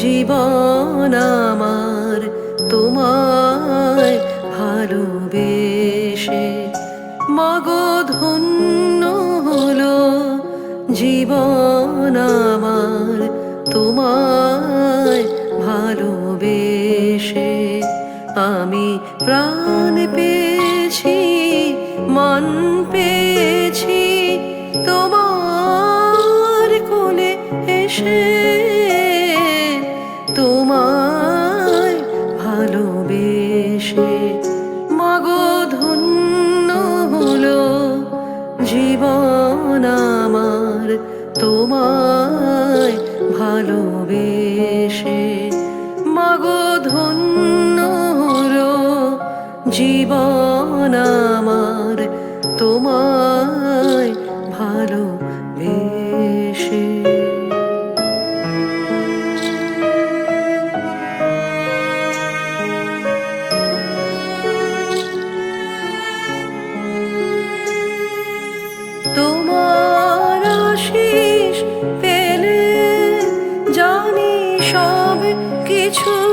জীবন আমার তোমায় ভালোবেসে। মাগো ধন্য হলো জীবন আমার তোমায় ভালোবেসে। আমি প্রাণ পেয়েছি, মন পেয়েছি, তোমার কোলে এসে জীবন আমার তোমায় ভালোবেসে। মাগো ধন্য জীবন আমার তোমায়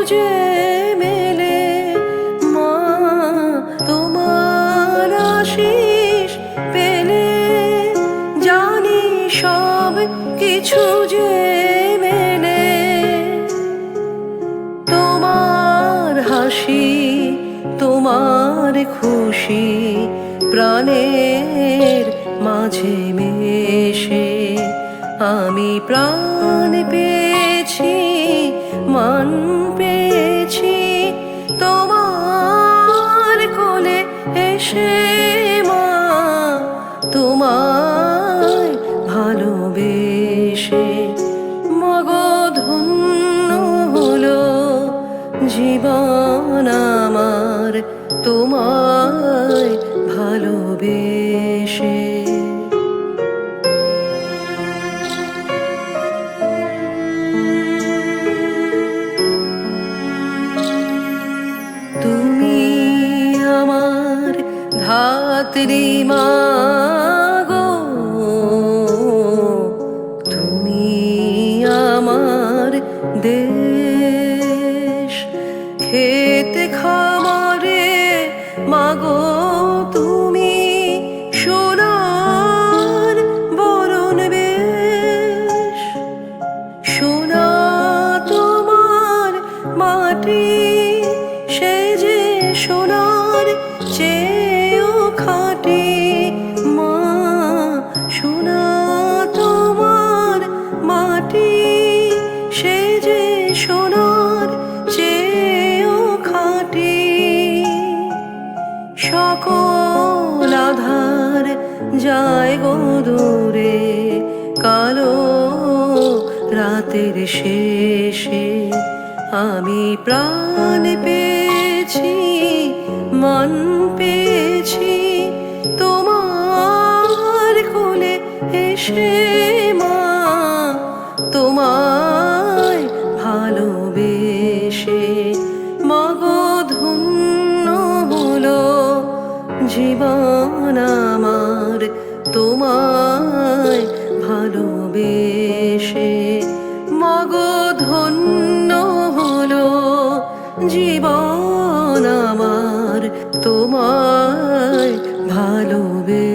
যে মেলে, মা, তোমার আশিস পেলে। জানি সব কিছু যে মেলে। তোমার হাসি, তোমার খুশি প্রাণের মাঝে মেশে। আমি প্রাণ পেয়েছি, মন পেয়েছি, তোমার কোলে এসে মা, তোমায় ভালোবেসে। মগো ধন্য হলো জীবন আমার তোমায় ধাত্রী মাগো, তুমি আমার দেশ। খেতে খামারে মাগো, তুমি সোনার বরণ বেশ। সোনা তোমার মাটি সে যে সোনার সকল আধার যায় গো দূরে, কালো রাতের শেষে। আমি প্রাণ পেয়েছি, মন পেয়েছি, তোমার কোলে এসে জীবন আমার তোমায় ভালোবেসে। মগ ধন্য হলো জীবন আমার তোমায় ভালোবেসে।